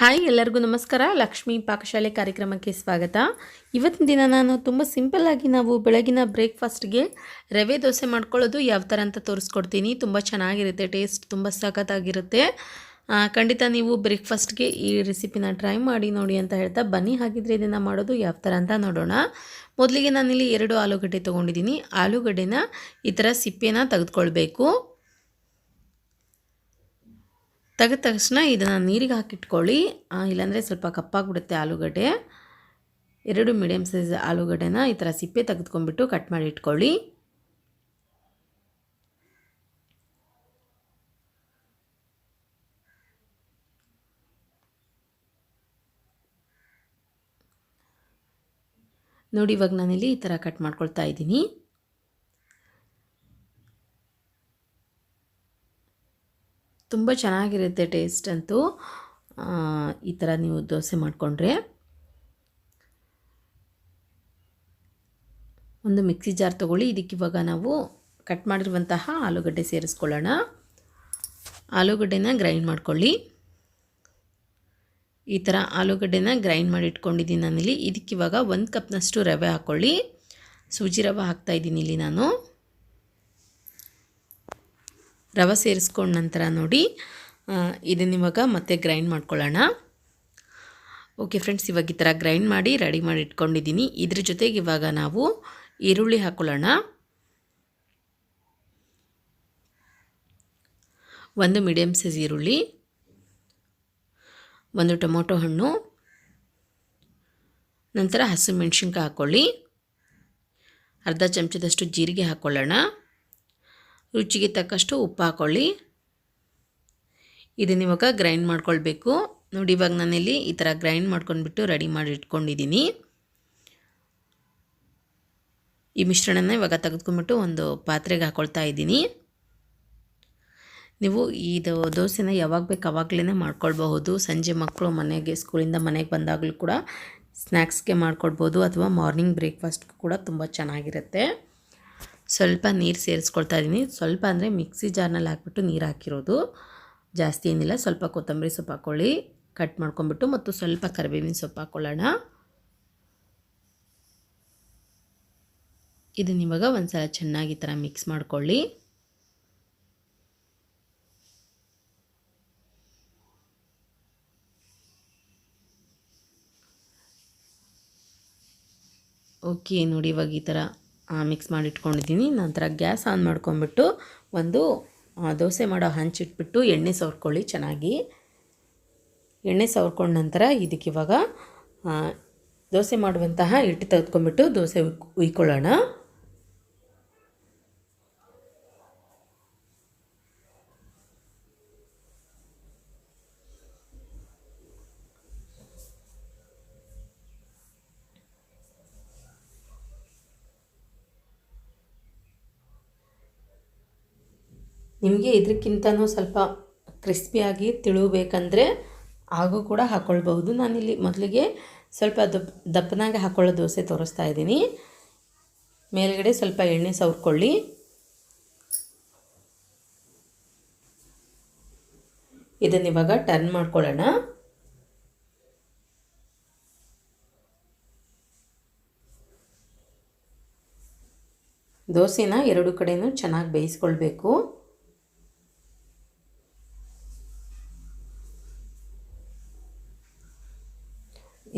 Hi, ಎಲ್ಲರಿಗೂ ನಮಸ್ಕಾರ. ಲಕ್ಷ್ಮೀ ಪಾಕಶಾಲೆ ಕಾರ್ಯಕ್ರಮಕ್ಕೆ ಸ್ವಾಗತ. ಇವತ್ತಿನ ದಿನ ನಾನು ತುಂಬ ಸಿಂಪಲ್ಲಾಗಿ ನಾವು ಬೆಳಗಿನ ಬ್ರೇಕ್ಫಾಸ್ಟ್ಗೆ ರವೆ ದೋಸೆ ಮಾಡ್ಕೊಳ್ಳೋದು ಯಾವ ಥರ ಅಂತ ತೋರಿಸ್ಕೊಡ್ತೀನಿ. ತುಂಬ ಚೆನ್ನಾಗಿರುತ್ತೆ, ಟೇಸ್ಟ್ ತುಂಬ ಸಖತ್ತಾಗಿರುತ್ತೆ. ಖಂಡಿತ ನೀವು ಬ್ರೇಕ್ಫಾಸ್ಟ್ಗೆ ಈ ರೆಸಿಪಿನ ಟ್ರೈ ಮಾಡಿ ನೋಡಿ ಅಂತ ಹೇಳ್ತಾ ಬನ್ನಿ. ಹಾಗಿದ್ರೆ ಇದನ್ನು ಮಾಡೋದು ಯಾವ ಥರ ಅಂತ ನೋಡೋಣ. ಮೊದಲಿಗೆ ನಾನಿಲ್ಲಿ ಎರಡು ಆಲೂಗಡ್ಡೆ ತೊಗೊಂಡಿದ್ದೀನಿ. ಆಲೂಗಡ್ಡೆನ ಈ ಥರ ಸಿಪ್ಪೆನ ತೆಗೆದುಕೊಳ್ಬೇಕು. ತೆಗೆದ ತಕ್ಷಣ ಇದನ್ನು ನೀರಿಗೆ ಹಾಕಿಟ್ಕೊಳ್ಳಿ. ಇಲ್ಲಾಂದರೆ ಸ್ವಲ್ಪ ಕಪ್ಪಾಗ್ಬಿಡುತ್ತೆ ಆಲೂಗಡ್ಡೆ. ಎರಡು ಮೀಡಿಯಮ್ ಸೈಜ್ ಆಲೂಗಡ್ಡೆನ ಈ ಥರ ಸಿಪ್ಪೆ ತೆಗೆದುಕೊಂಡ್ಬಿಟ್ಟು ಕಟ್ ಮಾಡಿ ಇಟ್ಕೊಳ್ಳಿ. ನೋಡಿ, ಇವಾಗ ನಾನಿಲ್ಲಿ ಈ ಥರ ಕಟ್ ಮಾಡ್ಕೊಳ್ತಾ ಇದ್ದೀನಿ. ತುಂಬ ಚೆನ್ನಾಗಿರುತ್ತೆ ಟೇಸ್ಟ್ ಅಂತೂ. ಈ ಥರ ನೀವು ದೋಸೆ ಮಾಡಿಕೊಂಡ್ರೆ. ಒಂದು ಮಿಕ್ಸಿ ಜಾರ್ ತೊಗೊಳ್ಳಿ. ಇದಕ್ಕೆ ಇವಾಗ ನಾವು ಕಟ್ ಮಾಡಿರುವಂತಹ ಆಲೂಗಡ್ಡೆ ಸೇರಿಸ್ಕೊಳ್ಳೋಣ. ಆಲೂಗಡ್ಡೆನ ಗ್ರೈಂಡ್ ಮಾಡ್ಕೊಳ್ಳಿ. ಈ ಥರ ಆಲೂಗಡ್ಡೆನ ಗ್ರೈಂಡ್ ಮಾಡಿ ಇಟ್ಕೊಂಡಿದ್ದೀನಿ ನಾನಿಲ್ಲಿ. ಇದಕ್ಕೆ ಇವಾಗ ಒಂದು ಕಪ್ನಷ್ಟು ರವೆ ಹಾಕ್ಕೊಳ್ಳಿ ಸೂಜಿ ರವೆ ಹಾಕ್ತಾಯಿದ್ದೀನಿ ಇಲ್ಲಿ ನಾನು. ರವೆ ಸೇರಿಸ್ಕೊಂಡ ನಂತರ ನೋಡಿ ಇದನ್ನ ಇವಾಗ ಮತ್ತೆ ಗ್ರೈಂಡ್ ಮಾಡ್ಕೊಳ್ಳೋಣ. ಓಕೆ ಫ್ರೆಂಡ್ಸ್ ಇವಾಗ ಈ ಥರ ಗ್ರೈಂಡ್ ಮಾಡಿ ರೆಡಿ ಮಾಡಿ ಇಟ್ಕೊಂಡಿದ್ದೀನಿ. ಇದ್ರ ಜೊತೆಗೆ ಇವಾಗ ನಾವು ಈರುಳ್ಳಿ ಹಾಕ್ಕೊಳ್ಳೋಣ ಒಂದು ಮೀಡಿಯಮ್ ಸೈಜ್ ಈರುಳ್ಳಿ, ಒಂದು ಟೊಮೊಟೊ ಹಣ್ಣು, ನಂತರ ಹಸಿಮೆಣ್ಸಿನ್ಕಾಯಿ ಹಾಕ್ಕೊಳ್ಳಿ ಅರ್ಧ ಚಮಚದಷ್ಟು ಜೀರಿಗೆ ಹಾಕ್ಕೊಳ್ಳೋಣ ರುಚಿಗೆ ತಕ್ಕಷ್ಟು ಉಪ್ಪು ಹಾಕ್ಕೊಳ್ಳಿ ಇದನ್ನ ಇವಾಗ ಗ್ರೈಂಡ್ ಮಾಡ್ಕೊಳ್ಬೇಕು. ನೋಡಿ, ಇವಾಗ ನಾನಿಲ್ಲಿ ಈ ಥರ ಗ್ರೈಂಡ್ ಮಾಡ್ಕೊಂಡ್ಬಿಟ್ಟು ರೆಡಿ ಮಾಡಿ ಇಟ್ಕೊಂಡಿದ್ದೀನಿ. ಈ ಮಿಶ್ರಣನ ಇವಾಗ ತೆಗೆದುಕೊಂಡ್ಬಿಟ್ಟು ಒಂದು ಪಾತ್ರೆಗೆ ಹಾಕ್ಕೊಳ್ತಾ ಇದ್ದೀನಿ. ನೀವು ಇದು ದೋಸೆನ ಯಾವಾಗ ಬೇಕು ಅವಾಗಲೇ ಮಾಡ್ಕೊಳ್ಬಹುದು. ಸಂಜೆ ಮಕ್ಕಳು ಮನೆಗೆ, ಸ್ಕೂಲಿಂದ ಮನೆಗೆ ಬಂದಾಗಲೂ ಕೂಡ ಸ್ನ್ಯಾಕ್ಸ್ಗೆ ಮಾಡ್ಕೊಳ್ಬೋದು ಅಥವಾ ಮಾರ್ನಿಂಗ್ ಬ್ರೇಕ್ಫಾಸ್ಟ್ಗೂ ಕೂಡ ತುಂಬ ಚೆನ್ನಾಗಿರುತ್ತೆ. ಸ್ವಲ್ಪ ನೀರು ಸೇರಿಸ್ಕೊಳ್ತಾ ಇದ್ದೀನಿ ಸ್ವಲ್ಪ ಅಂದರೆ ಮಿಕ್ಸಿ ಜಾರ್ನಲ್ಲಿ ಹಾಕ್ಬಿಟ್ಟು ನೀರು ಹಾಕಿರೋದು. ಜಾಸ್ತಿ ಏನಿಲ್ಲ. ಸ್ವಲ್ಪ ಕೊತ್ತಂಬರಿ ಸೊಪ್ಪು ಹಾಕ್ಕೊಳ್ಳಿ ಕಟ್ ಮಾಡ್ಕೊಂಬಿಟ್ಟು ಮತ್ತು ಸ್ವಲ್ಪ ಕರಿಬೇವಿನ ಸೊಪ್ಪು ಹಾಕ್ಕೊಳ್ಳೋಣ ಇದನ್ನ ಇವಾಗ ಒಂದು ಸಲ ಚೆನ್ನಾಗಿ ಈ ಥರ ಮಿಕ್ಸ್ ಮಾಡ್ಕೊಳ್ಳಿ. ಓಕೆ, ನೋಡಿ ಇವಾಗ ಈ ಥರ ಮಿಕ್ಸ್ ಮಾಡಿ ಇಟ್ಕೊಂಡಿದ್ದೀನಿ ನಂತರ ಗ್ಯಾಸ್ ಆನ್ ಮಾಡ್ಕೊಂಬಿಟ್ಟು ಒಂದು ದೋಸೆ ಮಾಡೋ ಹಂಚಿಟ್ಬಿಟ್ಟು ಎಣ್ಣೆ ಸವರ್ಕೊಳ್ಳಿ ಚೆನ್ನಾಗಿ. ಎಣ್ಣೆ ಸವರ್ಕೊಂಡ ನಂತರ ಇದಕ್ಕೆ ಇವಾಗ ದೋಸೆ ಮಾಡುವಂತಹ ಹಿಟ್ಟು ತೆಗೆದುಕೊಂಡ್ಬಿಟ್ಟು ದೋಸೆ ಉಯ್ ಉಯ್ಕೊಳ್ಳೋಣ. ನಿಮಗೆ ಇದಕ್ಕಿಂತನೂ ಸ್ವಲ್ಪ ಕ್ರಿಸ್ಪಿಯಾಗಿ ತಿಳುಬೇಕಂದರೆ ಹಾಗೂ ಕೂಡ ಹಾಕ್ಕೊಳ್ಬಹುದು ನಾನಿಲ್ಲಿ ಮೊದಲಿಗೆ ಸ್ವಲ್ಪ ದಪ್ಪ, ದಪ್ಪನಾಗೆ ಹಾಕ್ಕೊಳ್ಳೋ ದೋಸೆ ತೋರಿಸ್ತಾ ಇದ್ದೀನಿ. ಮೇಲ್ಗಡೆ ಸ್ವಲ್ಪ ಎಣ್ಣೆ ಸವರ್ಕೊಳ್ಳಿ. ಇದನ್ನಿವಾಗ ಟರ್ನ್ ಮಾಡ್ಕೊಳ್ಳೋಣ. ದೋಸೆನ ಎರಡು ಕಡೆಯೂ ಚೆನ್ನಾಗಿ ಬೇಯಿಸ್ಕೊಳ್ಬೇಕು.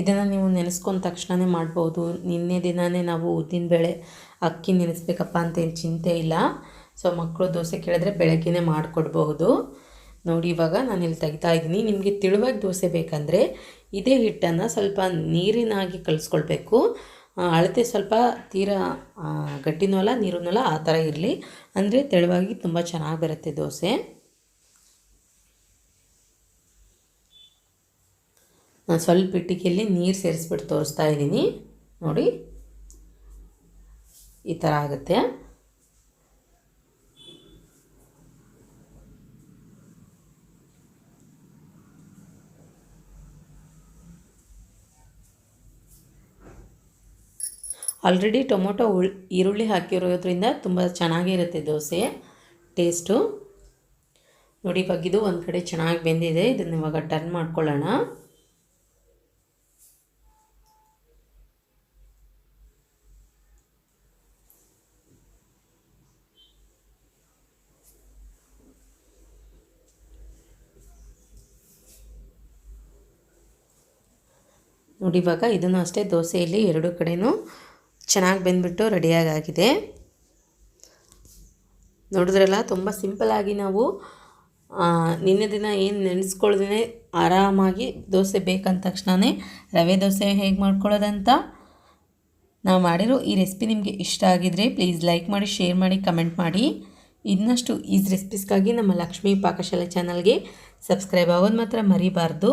ಇದನ್ನು ನೀವು ನೆನೆಸ್ಕೊಂಡ ತಕ್ಷಣವೇ ಮಾಡ್ಬೋದು. ನಿನ್ನೆ ದಿನವೇ ನಾವು ಉದ್ದಿನಬೇಳೆ ಅಕ್ಕಿ ನೆನೆಸ್ಬೇಕಪ್ಪ ಅಂತ ಏನು ಚಿಂತೆ ಇಲ್ಲ. ಸೊ ಮಕ್ಕಳು ದೋಸೆ ಕೇಳಿದ್ರೆ ಬೆಳಗ್ಗೆನೇ ಮಾಡಿಕೊಡ್ಬಹುದು. ನೋಡಿ, ಇವಾಗ ನಾನು ಇಲ್ಲಿ ತೆಗಿತಾ ಇದ್ದೀನಿ. ನಿಮಗೆ ತಿಳುವಾಗಿ ದೋಸೆ ಬೇಕಂದರೆ ಇದೇ ಹಿಟ್ಟನ್ನು ಸ್ವಲ್ಪ ನೀರಿನಾಗಿ ಕಲಿಸ್ಕೊಳ್ಬೇಕು. ಅಳತೆ ಸ್ವಲ್ಪ ತೀರಾ ಗಟ್ಟಿನೂ ಅಲ್ಲ ಆ ಥರ ಇರಲಿ. ಅಂದರೆ ತೆಳುವಾಗಿ ತುಂಬ ಚೆನ್ನಾಗಿ ಬರುತ್ತೆ ದೋಸೆ. ನಾನು ಸ್ವಲ್ಪ ಇಟ್ಟಿಗೆಯಲ್ಲಿ ನೀರು ಸೇರಿಸ್ಬಿಟ್ಟು ತೋರಿಸ್ತಾ ಇದ್ದೀನಿ. ನೋಡಿ. ಈ ಥರ ಆಗುತ್ತೆ. ಆಲ್ರೆಡಿ ಟೊಮೊಟೊ ಉಳ್, ಈರುಳ್ಳಿ ಹಾಕಿರೋದ್ರಿಂದ ತುಂಬ ಚೆನ್ನಾಗಿರುತ್ತೆ ದೋಸೆ. ಟೇಸ್ಟು ನೋಡಿ ಬಗ್ಗಿದು ಒಂದು ಕಡೆ ಚೆನ್ನಾಗಿ ಬೆಂದಿದೆ. ಇದನ್ನು ಇವಾಗ ಟರ್ನ್ ಮಾಡ್ಕೊಳ್ಳೋಣ. ನೋಡಿ ಇವಾಗ ಇದನ್ನು ಅಷ್ಟೇ ದೋಸೆಯಲ್ಲಿ ಎರಡು ಕಡೆಯೂ ಚೆನ್ನಾಗಿ ಬೆಂದ್ಬಿಟ್ಟು ರೆಡಿಯಾಗಿದೆ ನೋಡಿದ್ರಲ್ಲ, ತುಂಬ ಸಿಂಪಲಾಗಿ ನಾವು ನಿನ್ನೆ ದಿನ ಏನು ನೆನೆಸ್ಕೊಳ್ದೇ ಆರಾಮಾಗಿ ದೋಸೆ ಬೇಕಂದ ತಕ್ಷಣವೇ ರವೆ ದೋಸೆ ಹೇಗೆ ಮಾಡ್ಕೊಳ್ಳೋದಂತ ನಾವು ಮಾಡಿರೋ ಈ ರೆಸಿಪಿ ನಿಮಗೆ ಇಷ್ಟ ಆಗಿದರೆ ಪ್ಲೀಸ್ ಲೈಕ್ ಮಾಡಿ, ಶೇರ್ ಮಾಡಿ, ಕಮೆಂಟ್ ಮಾಡಿ. ಇನ್ನಷ್ಟು ಈಸ್ ರೆಸಿಪೀಸ್ಗಾಗಿ ನಮ್ಮ ಲಕ್ಷ್ಮೀ ಪಾಕಶಾಲೆ ಚಾನಲ್ಗೆ ಸಬ್ಸ್ಕ್ರೈಬ್ ಆಗೋದು ಮಾತ್ರ ಮರಿಬಾರ್ದು.